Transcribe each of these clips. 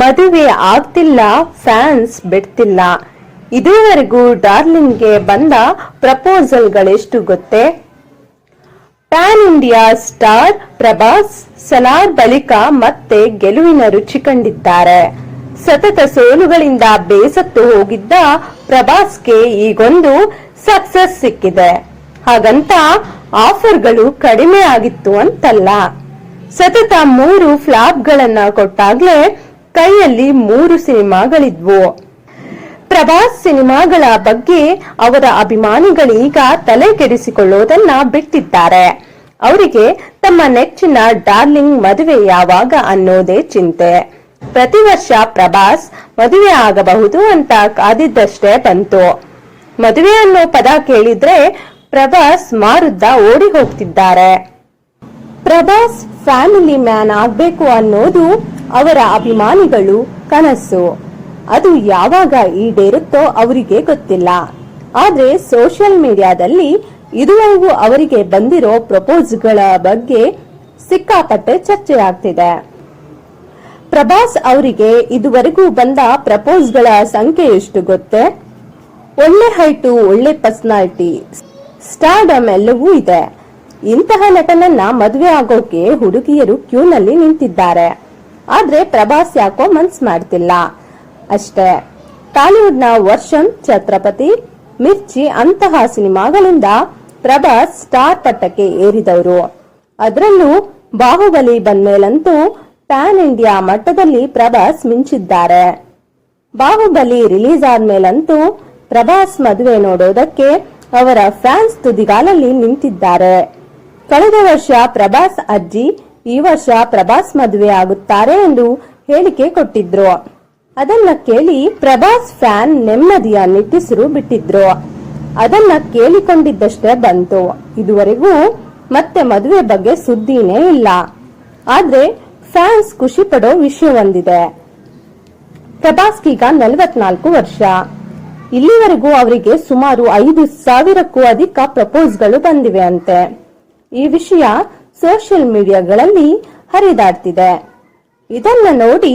ಮದುವೆ ಆಗ್ತಿಲ್ಲ ಫ್ಯಾನ್ಸ್ ಬಿಡ್ತಿಲ್ಲ. ಇದುವರೆಗೂ ಡಾರ್ಲಿಂಗ್ಗೆ ಬಂದ ಪ್ರಪೋಸಲ್ಗಳೆಷ್ಟು ಗೊತ್ತೇ? Pan India star Prabhas Salaar ಬಳಿಕ ಮತ್ತೆ ಗೆಲುವಿನ ರುಚಿ ಕಂಡಿದ್ದಾರೆ. ಸತತ ಸೋಲುಗಳಿಂದ ಬೇಸತ್ತು ಹೋಗಿದ್ದ ಪ್ರಭಾಸ್ಗೆ ಈಗೊಂದು ಸಕ್ಸಸ್ ಸಿಕ್ಕಿದೆ. ಹಾಗಂತ ಆಫರ್ಗಳು ಕಡಿಮೆ ಆಗಿತ್ತು ಅಂತಲ್ಲ. ಸತತ ಮೂರು ಫ್ಲಾಪ್ಗಳನ್ನ ಕೊಟ್ಟಾಗ್ಲೇ ಕೈಯಲ್ಲಿ ಮೂರು ಸಿನಿಮಾಗಳಿದ್ವು. ಪ್ರಭಾಸ್ ಸಿನಿಮಾಗಳ ಬಗ್ಗೆ ಅವರ ಅಭಿಮಾನಿಗಳೀಗ ತಲೆ ಕೆಡಿಸಿಕೊಳ್ಳೋದನ್ನ ಬಿಟ್ಟಿದ್ದಾರೆ. ಅವರಿಗೆ ತಮ್ಮ ನೆಚ್ಚಿನ ಡಾರ್ಲಿಂಗ್ ಮದುವೆ ಯಾವಾಗ ಅನ್ನೋದೇ ಚಿಂತೆ. ಪ್ರತಿ ವರ್ಷ ಪ್ರಭಾಸ್ ಮದುವೆ ಆಗಬಹುದು ಅಂತ ಕಾದಿದ್ದಷ್ಟೇ ಬಂತು. ಮದುವೆ ಅನ್ನೋ ಪದ ಕೇಳಿದ್ರೆ ಪ್ರಭಾಸ್ ಮಾರುದ್ದ ಓಡಿ ಹೋಗ್ತಿದ್ದಾರೆ ಪ್ರಭಾಸ್ ಫ್ಯಾಮಿಲಿ ಮ್ಯಾನ್ ಆಗ್ಬೇಕು ಅನ್ನೋದು ಅವರ ಅಭಿಮಾನಿಗಳು ಕನಸು. ಅದು ಯಾವಾಗ ಈಡೇರುತ್ತೋ ಅವರಿಗೆ ಗೊತ್ತಿಲ್ಲ. ಆದ್ರೆ ಸೋಷಿಯಲ್ ಮೀಡಿಯಾದಲ್ಲಿ ಇದುವರೆಗೂ ಅವರಿಗೆ ಬಂದಿರೋ ಪ್ರಪೋಸ್ಗಳ ಬಗ್ಗೆ ಸಿಕ್ಕಾಪಟ್ಟೆ ಚರ್ಚೆ ಆಗ್ತಿದೆ ಪ್ರಭಾಸ್ ಅವರಿಗೆ ಇದುವರೆಗೂ ಬಂದ ಪ್ರಪೋಸ್ಗಳ ಸಂಖ್ಯೆ ಎಷ್ಟು ಗೊತ್ತೇ? ಒಳ್ಳೆ ಹೈಟು ಒಳ್ಳೆ ಪರ್ಸನಾಲಿಟಿ, ಸ್ಟಾರ್ಡಮ್ ಎಲ್ಲವೂ ಇದೆ. ಇಂತಹ ನಟನನ್ನ ಮದುವೆ ಆಗೋಕೆ ಹುಡುಗಿಯರು ಕ್ಯೂನಲ್ಲಿ ನಿಂತಿದ್ದಾರೆ. ಆದ್ರೆ ಪ್ರಭಾಸ್ ಯಾಕೋ ಮನ್ಸ್ ಮಾಡ್ತಿಲ್ಲ. ಅಷ್ಟೇ ಟಾಲಿವುಡ್ನ ವರ್ಷನ್ ಛತ್ರಪತಿ ಮಿರ್ಚಿ ಅಂತಹ ಸಿನಿಮಾಗಳಿಂದ ಪ್ರಭಾಸ್ ಸ್ಟಾರ್ ಪಟ್ಟಕ್ಕೆ ಏರಿದವರು. ಅದರಲ್ಲೂ ಬಾಹುಬಲಿ ಬಂದ್ಮೇಲಂತೂ ಪ್ಯಾನ್ ಇಂಡಿಯಾ ಮಟ್ಟದಲ್ಲಿ ಪ್ರಭಾಸ್ ಮಿಂಚಿದ್ದಾರೆ. ಬಾಹುಬಲಿ ರಿಲೀಸ್ ಆದ್ಮೇಲಂತೂ ಪ್ರಭಾಸ್ ಮದುವೆ ನೋಡೋದಕ್ಕೆ ಅವರ ಫ್ಯಾನ್ಸ್ ತುದಿಗಾಲಲ್ಲಿ ನಿಂತಿದ್ದಾರೆ. ಕಳೆದ ವರ್ಷ ಪ್ರಭಾಸ್ ಅಜ್ಜಿ ಈ ವರ್ಷ ಪ್ರಭಾಸ್ ಮದುವೆ ಆಗುತ್ತಾರೆ ಎಂದು ಹೇಳಿಕೆ ಕೊಟ್ಟಿದ್ರು. ಅದನ್ನ ಕೇಳಿ ಪ್ರಭಾಸ್ ಫ್ಯಾನ್ ನೆಮ್ಮದಿಯ ನಿಟ್ಟಿಸಿರು ಬಿಟ್ಟಿದ್ರು. ಅದನ್ನ ಕೇಳಿಕೊಂಡಿದ್ದಷ್ಟೇ ಬಂತು. ಇದುವರೆಗೂ ಮತ್ತೆ ಮದುವೆ ಬಗ್ಗೆ ಸುದ್ದಿನೇ ಇಲ್ಲ. ಆದ್ರೆ ಫ್ಯಾನ್ಸ್ ಖುಷಿ ಪಡೋ ವಿಷಯ ಒಂದಿದೆ. ಪ್ರಭಾಸ್ಗೀಗ ನಲವತ್ನಾಲ್ಕು ವರ್ಷ. ಇಲ್ಲಿವರೆಗೂ ಅವರಿಗೆ ಸುಮಾರು ಐದು ಸಾವಿರಕ್ಕೂ ಅಧಿಕ ಪ್ರಪೋಸ್ಗಳು ಬಂದಿವೆ ಅಂತೆ. ಈ ವಿಷಯ ಸೋಷಿಯಲ್ ಮೀಡಿಯಾಗಳಲ್ಲಿ ಹರಿದಾಡ್ತಿದೆ. ಇದನ್ನ ನೋಡಿ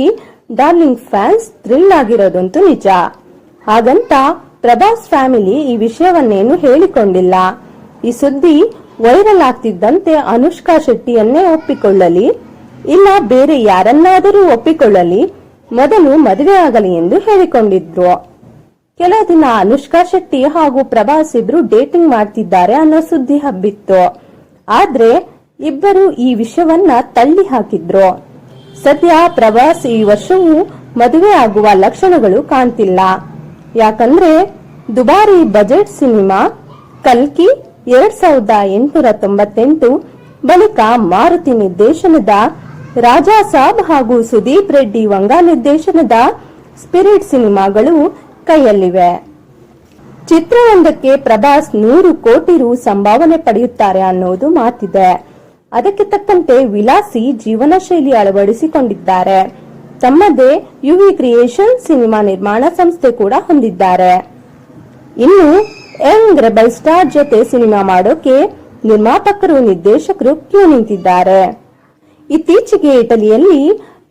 ಡಾರ್ಲಿಂಗ್ ಫ್ಯಾನ್ಸ್ ಥ್ರಿಲ್ ಆಗಿರೋದಂತೂ ನಿಜ. ಹಾಗಂತ ಪ್ರಭಾಸ್ ಫ್ಯಾಮಿಲಿ ಈ ವಿಷಯವನ್ನೇನು ಹೇಳಿಕೊಂಡಿಲ್ಲ. ಈ ಸುದ್ದಿ ವೈರಲ್ ಆಗ್ತಿದ್ದಂತೆ ಅನುಷ್ಕಾ ಶೆಟ್ಟಿಯನ್ನೇ ಒಪ್ಪಿಕೊಳ್ಳಲಿ, ಇಲ್ಲ ಬೇರೆ ಯಾರನ್ನಾದರೂ ಒಪ್ಪಿಕೊಳ್ಳಲಿ, ಮೊದಲು ಮದುವೆ ಆಗಲಿ ಎಂದು ಹೇಳಿಕೊಂಡಿದ್ರು. ಕೆಲ ದಿನ ಅನುಷ್ಕಾ ಶೆಟ್ಟಿ ಹಾಗೂ ಪ್ರಭಾಸ್ ಇಬ್ರು ಡೇಟಿಂಗ್ ಮಾಡ್ತಿದ್ದಾರೆ ಅನ್ನೋ ಸುದ್ದಿ ಹಬ್ಬಿತ್ತು. ಆದ್ರೆ ಇಬ್ಬರು ಈ ವಿಷಯವನ್ನ ತಳ್ಳಿ ಹಾಕಿದ್ರು. ಸದ್ಯ ಪ್ರಭಾಸ್ ಈ ವರ್ಷವೂ ಮದುವೆ ಆಗುವ ಲಕ್ಷಣಗಳು ಕಾಣ್ತಿಲ್ಲ. ಯಾಕಂದ್ರೆ ದುಬಾರಿ ಬಜೆಟ್ ಸಿನಿಮಾ, ಕಲ್ಕಿ ಎರಡ್ ಸಾವಿರದ ಎಂಟುನೂರ ತೊಂಬತ್ತೆಂಟು ಬಳಿಕ ಮಾರುತಿ ನಿರ್ದೇಶನದ ರಾಜಾ ಸಾಬ್ ಹಾಗೂ ಸುದೀಪ್ ರೆಡ್ಡಿ ವಂಗ ನಿರ್ದೇಶನದ ಸ್ಪಿರಿಟ್ ಸಿನಿಮಾಗಳು ಕೈಯಲ್ಲಿವೆ. ಚಿತ್ರವೊಂದಕ್ಕೆ ಪ್ರಭಾಸ್ ನೂರು ಕೋಟಿ ರು ಸಂಭಾವನೆ ಪಡೆಯುತ್ತಾರೆ ಅನ್ನೋದು ಮಾತಿದೆ. ಅದಕ್ಕೆ ತಕ್ಕಂತೆ ವಿಲಾಸಿ ಜೀವನ ಶೈಲಿ ಅಳವಡಿಸಿಕೊಂಡಿದ್ದಾರೆ. ತಮ್ಮದೇ ಯುವಿ ಕ್ರಿಯೇಷನ್ ಸಿನಿಮಾ ನಿರ್ಮಾಣ ಸಂಸ್ಥೆ ಕೂಡ ಹೊಂದಿದ್ದಾರೆ. ಇನ್ನು ಯಂಗ್ ರೆಬಲ್ ಸ್ಟಾರ್ ಜೊತೆ ಸಿನಿಮಾ ಮಾಡೋಕೆ ನಿರ್ಮಾಪಕರು, ನಿರ್ದೇಶಕರು ಕ್ಯೂ ನಿಂತಿದ್ದಾರೆ. ಇತ್ತೀಚೆಗೆ ಇಟಲಿಯಲ್ಲಿ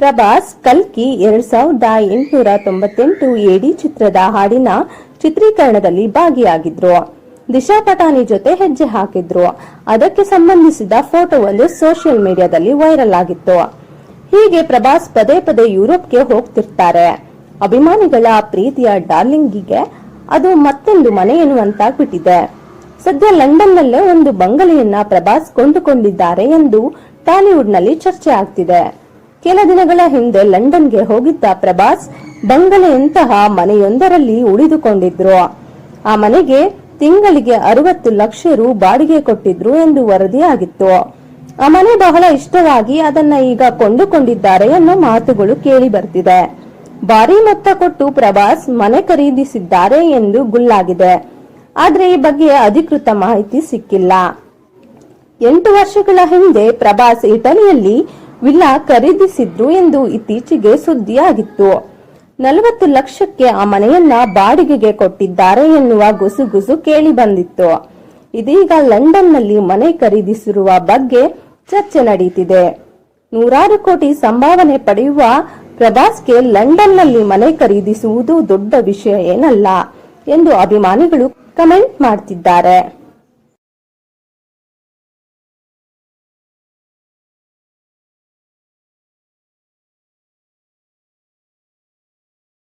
ಪ್ರಭಾಸ್ ಕಲ್ಕಿ ಎರಡ್ ಸಾವಿರದ ಎಂಟುನೂರ ತೊಂಬತ್ತೆಂಟು ಎಡಿ ಚಿತ್ರದ ಹಾಡಿನ ಚಿತ್ರೀಕರಣದಲ್ಲಿ ಭಾಗಿಯಾಗಿದ್ರು. ದಿಶಾ ಪಟಾನಿ ಜೊತೆ ಹೆಜ್ಜೆ ಹಾಕಿದ್ರು. ಅದಕ್ಕೆ ಸಂಬಂಧಿಸಿದ ಫೋಟೋವೊಂದು ಸೋಷಿಯಲ್ ಮೀಡಿಯಾದಲ್ಲಿ ವೈರಲ್ ಆಗಿತ್ತು. ಹೀಗೆ ಪ್ರಭಾಸ್ ಪದೇ ಪದೇ ಯುರೋಪ್ಗೆ ಹೋಗ್ತಿರ್ತಾರೆ. ಅಭಿಮಾನಿಗಳ ಪ್ರೀತಿಯ ಡಾರ್ಲಿಂಗಿಗೆ ಅದು ಮತ್ತೊಂದು ಮನೆ ಎನ್ನುವಂತಾಗ್ಬಿಟ್ಟಿದೆ. ಸದ್ಯ ಲಂಡನ್ನಲ್ಲೇ ಒಂದು ಬಂಗಲೆಯನ್ನ ಪ್ರಭಾಸ್ ಕೊಂಡುಕೊಂಡಿದ್ದಾರೆ ಎಂದು ಟಾಲಿವುಡ್ನಲ್ಲಿ ಚರ್ಚೆ ಆಗ್ತಿದೆ. ಕೆಲ ದಿನಗಳ ಹಿಂದೆ ಲಂಡನ್ಗೆ ಹೋಗಿದ್ದ ಪ್ರಭಾಸ್ ಬಂಗಲೆಯಂತಹ ಮನೆಯೊಂದರಲ್ಲಿ ಉಳಿದುಕೊಂಡಿದ್ರು. ಆ ಮನೆಗೆ ತಿಂಗಳಿಗೆ ಅರವತ್ತು ಲಕ್ಷ ರು ಬಾಡಿಗೆ ಕೊಟ್ಟಿದ್ರು ಎಂದು ವರದಿಯಾಗಿತ್ತು. ಆ ಮನೆ ಬಹಳ ಇಷ್ಟವಾಗಿ ಅದನ್ನ ಈಗ ಕೊಂಡುಕೊಂಡಿದ್ದಾರೆ ಎನ್ನುವ ಮಾತುಗಳು ಕೇಳಿ ಬರ್ತಿದೆ. ಭಾರಿ ಮೊತ್ತ ಕೊಟ್ಟು ಪ್ರಭಾಸ್ ಮನೆ ಖರೀದಿಸಿದ್ದಾರೆ ಎಂದು ಗುಲ್ಲಾಗಿದೆ. ಆದ್ರೆ ಈ ಬಗ್ಗೆ ಅಧಿಕೃತ ಮಾಹಿತಿ ಸಿಕ್ಕಿಲ್ಲ. ಎಂಟು ವರ್ಷಗಳ ಹಿಂದೆ ಪ್ರಭಾಸ್ ಇಟಲಿಯಲ್ಲಿ ವಿಲ್ಲಾ ಖರೀದಿಸಿದ್ರು ಎಂದು ಇತ್ತೀಚೆಗೆ ಸುದ್ದಿಯಾಗಿತ್ತು. ನಲವತ್ತು ಲಕ್ಷಕ್ಕೆ ಆ ಮನೆಯನ್ನ ಬಾಡಿಗೆಗೆ ಕೊಟ್ಟಿದ್ದಾರೆ ಎನ್ನುವ ಗುಸುಗುಸು ಕೇಳಿ ಬಂದಿತ್ತು. ಇದೀಗ ಲಂಡನ್ನಲ್ಲಿ ಮನೆ ಖರೀದಿಸಿರುವ ಬಗ್ಗೆ ಚರ್ಚೆ ನಡೆಯುತ್ತಿದೆ ನೂರಾರು ಕೋಟಿ ಸಂಭಾವನೆ ಪಡೆಯುವ ಪ್ರಭಾಸ್ಗೆ ಲಂಡನ್ನಲ್ಲಿ ಮನೆ ಖರೀದಿಸುವುದು ದೊಡ್ಡ ವಿಷಯ ಏನಲ್ಲ ಎಂದು ಅಭಿಮಾನಿಗಳು ಕಮೆಂಟ್ ಮಾಡ್ತಿದ್ದಾರೆ.